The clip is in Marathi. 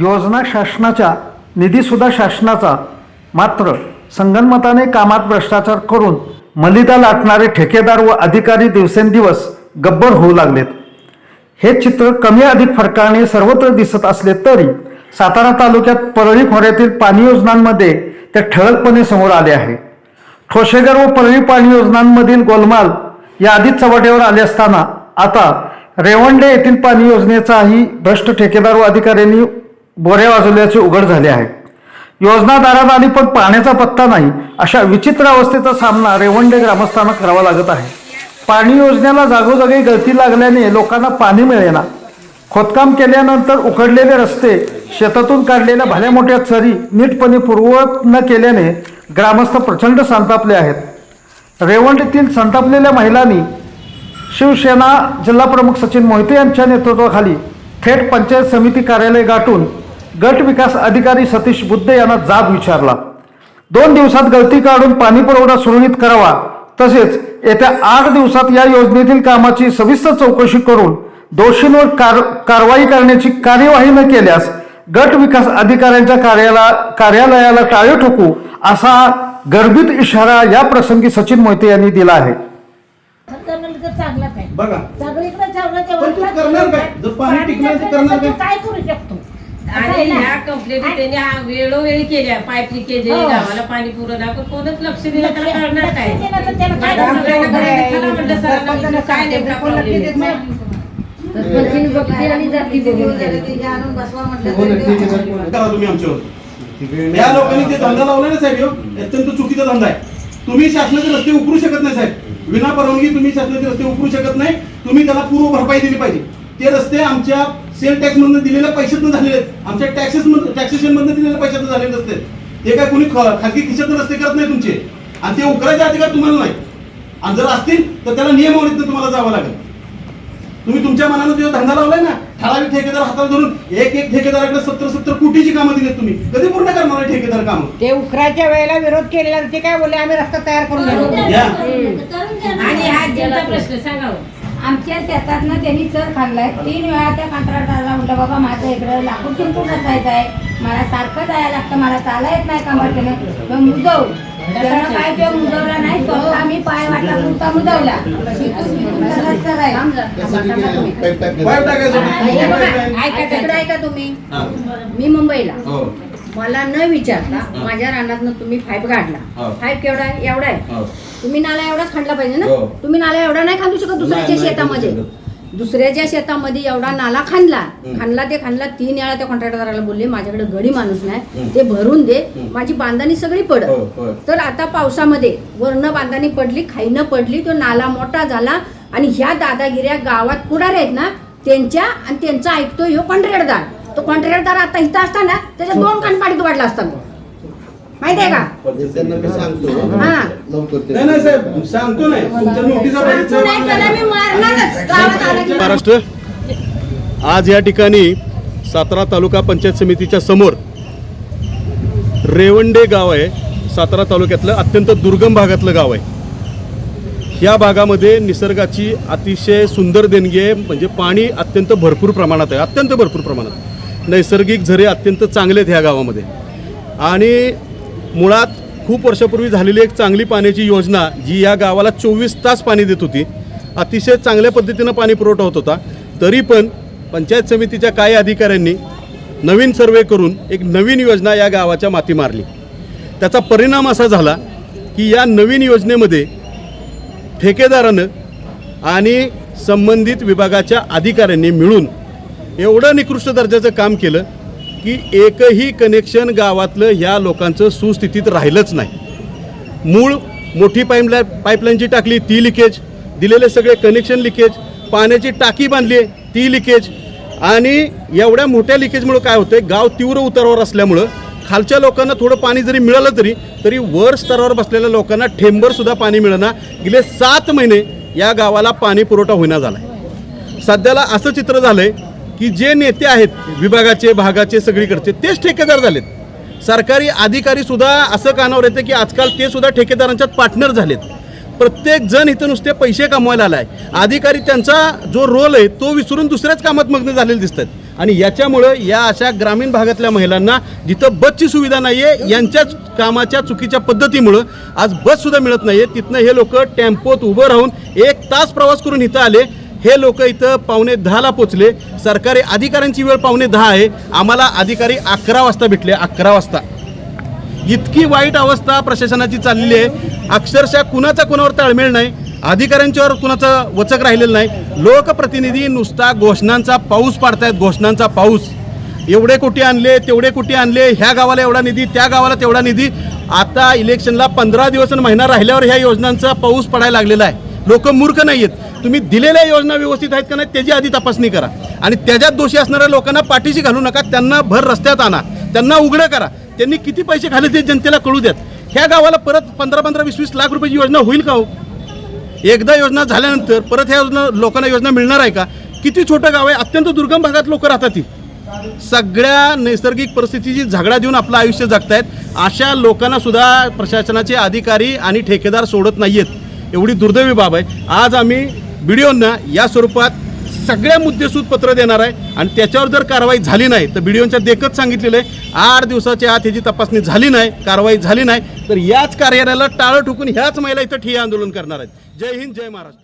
योजना शासनाच्या निधीसुद्धा शासनाचा मात्र संगनमताने कामात भ्रष्टाचार करून मलिदा लाटणारे ठेकेदार व अधिकारी दिवसेंदिवस गब्बर होऊ लागलेत. हे चित्र कमी अधिक फरकाने सर्वत्र दिसत असले तरी सातारा तालुक्यात परळी खोऱ्यातील पाणी योजनांमध्ये ते ठळकपणे समोर आले आहे. ठोसेगर व परळी पाणी योजनांमधील गोलमाल या आधीच चव्हाट्यावर आले असताना आता रेवंडे येथील पाणी योजनेचाही भ्रष्ट ठेकेदार व अधिकाऱ्यांनी बोऱ्या वाजवल्याचे उघड झाले आहे. योजनादारात आणि पण पाण्याचा पत्ता नाही अशा विचित्र अवस्थेचा सामना रेवंडे ग्रामस्थांना करावा लागत आहे. पाणी योजनेला जागोजागी गळती लागल्याने लोकांना पाणी मिळेना. खोदकाम केल्यानंतर उकडलेले रस्ते शेतातून काढलेल्या भल्या मोठ्या चरी नीटपणे पूर्ववत न केल्याने ग्रामस्थ प्रचंड संतापले आहेत. रेवंडीतील संतापलेल्या महिलांनी शिवसेना जिल्हाप्रमुख सचिन मोहिते यांच्या नेतृत्वाखाली थेट पंचायत समिती कार्यालय गाठून गट विकास अधिकारी सतीश बुद्धे यांना जाब विचारला. दोन दिवसात गळती काढून पाणी पुरवठा सुरळीत करावा तसेच येत्या आठ दिवसात या योजनेतील कामाची सविस्तर चौकशी करून दोषींवर कार कारवाई करण्याची कार्यवाही न केल्यास गट विकास अधिकाऱ्यांच्या कार्याला कार्यालयाला टाळे ठोकू असा गर्भित इशारा या प्रसंगी सचिन मोहिते यांनी दिला आहे. चांगलाच आहे बघा सगळीकडे ठेवलं पण तू करणार काय? जर पाणी टिकलं तर करणार काय? काय करू शकतो आणि ह्या कंप्लेंट त्यांनी वेळोवेळी केल्या पाईप लिकेज हो. गावाला पाणी पुरवठा पण कोणच लक्ष दिलं त्याला करणार काय दिलं तर त्याला काय माझ्या करणार? मुलाला चला म्हटलं सरांना विचारू, काय नेमका problem आहे? सरपंचीने बघते आणि जाती बघून गेली. हो ना, ठीक आहे, सर. करा तुम्ही आमच्यावर या लोकांनी जे धंदा लावला ना साहेब ह्यो, अत्यंत चुकीचा धंदा आहे तुम्ही शासनाचे रस्ते उकरू शकत नाही साहेब. विना परवानगी तुम्ही शासनाचे रस्ते उकरू शकत नाही. तुम्ही त्याला पूर्व भरपाई दिली पाहिजे. ते रस्ते आमच्या सेल टॅक्स मधून दिलेल्या पैशातून झालेले आहेत. आमच्या टॅक्सेस टॅक्सेशन मधून दिलेल्या पैशातून झालेले रस्ते ते काय कोणी खाजगी खिशातून रस्ते करत नाही तुमचे. आणि ते उकरायचे अधिकार तुम्हाला नाही. आणि जर असतील तर त्याला नियमावलीतनं तुम्हाला जावं लागेल. तुम्ही तुमच्या मनानं जो धंदा लावलाय ना? ठराविक ठेकेदार हाताला धरून एक एक ठेकेदाराकडे सत्तर सत्तर कोटीची कामं दिलीत तुम्ही. कधी पूर्ण करणार आहे ठेकेदार काम? ते उकराच्या वेळेला विरोध केलेला ते काय बोलले? आम्ही रस्ता तयार करून आणि हा जनता प्रश्न सांगावं आमच्या शेतातनं त्यांनी चर खाल्लाय. तीन वेळा त्या कंत्राटदाराला म्हटलं बाबा माझं इकडं लाकूड चिंटून जायचं आहे मला सारखं जायला लागतं. मला चाला येत नाही कामाच्यानं मग मुजव त्यानं काय तो मुजवला नाही स्वतः मी पाय वाटला पुरता मुजवला तिथून तिथून तो रस्ता जाईल. पाईप टाकायसाठी हे बघा, पाईप आहे. ऐका तिकडं ऐका तुम्ही हा. मी मुंबईला हो. मला न विचारता माझ्या रानातनं तुम्ही पाईप हो. काढला पाईप केवढा आहे एवढा आहे हो. तुम्ही नाला एवढाच खांडला पाहिजे ना हो. तुम्ही नाला एवढा नाही खांदू शकत दुसऱ्याच्या नाही, नाही शेतामध्ये दुसऱ्याच्या शेतामध्ये एवढा नाला खांदला. खांदला ते खांदला तीन वेळा त्या कॉन्ट्रॅक्टदाराला बोलले माझ्याकडे गडी माणूस नाही. ते भरून दे. माझी बांधणी सगळी हो, पडत हो. तर आता पावसामध्ये वर्ण बांधणी पडली खाईनं पडली तो नाला मोठा झाला आणि ह्या दादागिऱ्या गावात पुढारी आहेत ना त्यांच्या आणि त्यांचा ऐकतो ह्यो कॉन्ट्रॅक्टदार तो कॉन्ट्रॅक्टदार आता इथं असताना त्याच्या दोन कानपाडीत वाढला असता माहितीये का? त्यांना मी सांगतो. हा. लवकर ते नाही नाही साहेब सांगतो नाही. तुमच्या नोटिसा पाहिजे सांगतो नाही त्याला मी मारणारच. गावात आला की महाराष्ट्र आज या ठिकाणी सातारा तालुका पंचायत समितीच्या समोर रेवंडे गाव आहे. सातारा तालुक्यातलं अत्यंत दुर्गम भागातलं गाव आहे. ह्या भागामध्ये निसर्गाची अतिशय सुंदर देणगी आहे. म्हणजे पाणी अत्यंत भरपूर प्रमाणात आहे. अत्यंत भरपूर प्रमाणात. नैसर्गिक झरे अत्यंत चांगले आहेत ह्या गावामध्ये. आणि मुळात खूप वर्षापूर्वी झालेली एक चांगली पाण्याची योजना जी या गावाला चोवीस तास पाणी देत होती. अतिशय चांगल्या पद्धतीनं पाणी पुरवठा होत होता. तरी पण पंचायत समितीच्या काही अधिकाऱ्यांनी नवीन सर्वे करून एक नवीन योजना या गावाच्या माती मारली. त्याचा परिणाम असा झाला की या नवीन योजनेमध्ये ठेकेदारानं आणि संबंधित विभागाच्या अधिकाऱ्यांनी मिळून एवढं निकृष्ट दर्जाचं काम केलं की एकही कनेक्शन गावातलं ह्या लोकांचं सुस्थितीत राहिलंच नाही. मूळ मोठी पाईपला पाईपलाईनची टाकली ती लिकेज दिलेले सगळे कनेक्शन लिकेज पाण्याची टाकी बांधली आहे ती लिकेज आणि एवढ्या मोठ्या लिकेजमुळं काय होतंय गाव तीव्र उतारावर असल्यामुळं खालच्या लोकांना थोडं पाणी जरी मिळालं तरी तरी वर स्तरावर बसलेल्या लोकांना ठेंबरसुद्धा पाणी मिळणार गेले सात महिने या गावाला पाणी पुरवठा होईना झाला आहे सध्याला असं चित्र झालं आहे की जे नेते आहेत विभागाचे भागाचे सगळीकडचे तेच ठेकेदार झालेत. सरकारी अधिकारी सुद्धा असं कानावर येतं की आजकाल ते सुद्धा ठेकेदारांच्यात पार्टनर झालेत. प्रत्येक जण इथं नुसते पैसे कमवायला आलाय. अधिकारी त्यांचा जो रोल आहे तो विसरून दुसऱ्याच कामात मग्न झालेले दिसतात. आणि याच्यामुळं या अशा ग्रामीण भागातल्या महिलांना जिथं बसची सुविधा नाही आहे यांच्याच कामाच्या चुकीच्या पद्धतीमुळं आज बससुद्धा मिळत नाही आहे तिथनं हे लोक टेम्पोत उभं राहून एक तास प्रवास करून इथं आले. हे लोक इथं पावणे दहाला पोचले. सरकारी अधिकाऱ्यांची वेळ पावणे दहा आहे. आम्हाला अधिकारी अकरा वाजता भेटले. अकरा वाजता. इतकी वाईट अवस्था प्रशासनाची चाललेली आहे. अक्षरशः कुणाचा कुणावर ताळमेळ नाही. अधिकाऱ्यांच्यावर कुणाचा वचक राहिलेलं नाही. लोकप्रतिनिधी नुसता घोषणांचा पाऊस पाडतायत. घोषणांचा पाऊस. एवढे कोटी आणले तेवढे कोटी आणले. ह्या गावाला एवढा निधी त्या गावाला तेवढा निधी. आता इलेक्शनला पंधरा दिवस आणि महिना राहिल्यावर ह्या योजनांचा पाऊस पडायला लागलेला आहे. लोक मूर्ख नाही आहेत तुम्ही दिलेल्या योजना व्यवस्थित आहेत का नाही त्याची आधी तपासणी करा. आणि त्याच्यात दोषी असणाऱ्या लोकांना पाठीशी घालू नका त्यांना भर रस्त्यात आणा त्यांना उघडं करा. त्यांनी किती पैसे खाले ते जनतेला कळू द्यात ह्या गावाला परत पंधरा पंधरा वीस वीस लाख रुपयाची योजना होईल का हो? एकदा योजना झाल्यानंतर परत ह्या योजना लोकांना योजना मिळणार आहे का? किती छोटं गाव आहे अत्यंत दुर्गम भागात लोक राहतात ती. सगळ्या नैसर्गिक परिस्थितीची झगडा देऊन आपलं आयुष्य जगतायत. अशा लोकांना सुद्धा प्रशासनाचे अधिकारी आणि ठेकेदार सोडत नाहीयेत. एवढी दुर्दैवी बाब आहे. आज आम्ही व्हिडिओंना या स्वरूपात सगळ्या मुद्देसूद पत्र देणार आहे. आणि त्याच्यावर जर कारवाई झाली नाही तर व्हिडिओच्या देखत सांगितलेलं आहे आठ दिवसाच्या आत ह्याची तपासणी झाली नाही कारवाई झाली नाही तर याच कार्यालयाला टाळं ठोकून ह्याच महिला इथं ठिय्या आंदोलन करणार आहेत. जय हिंद जय महाराष्ट्र.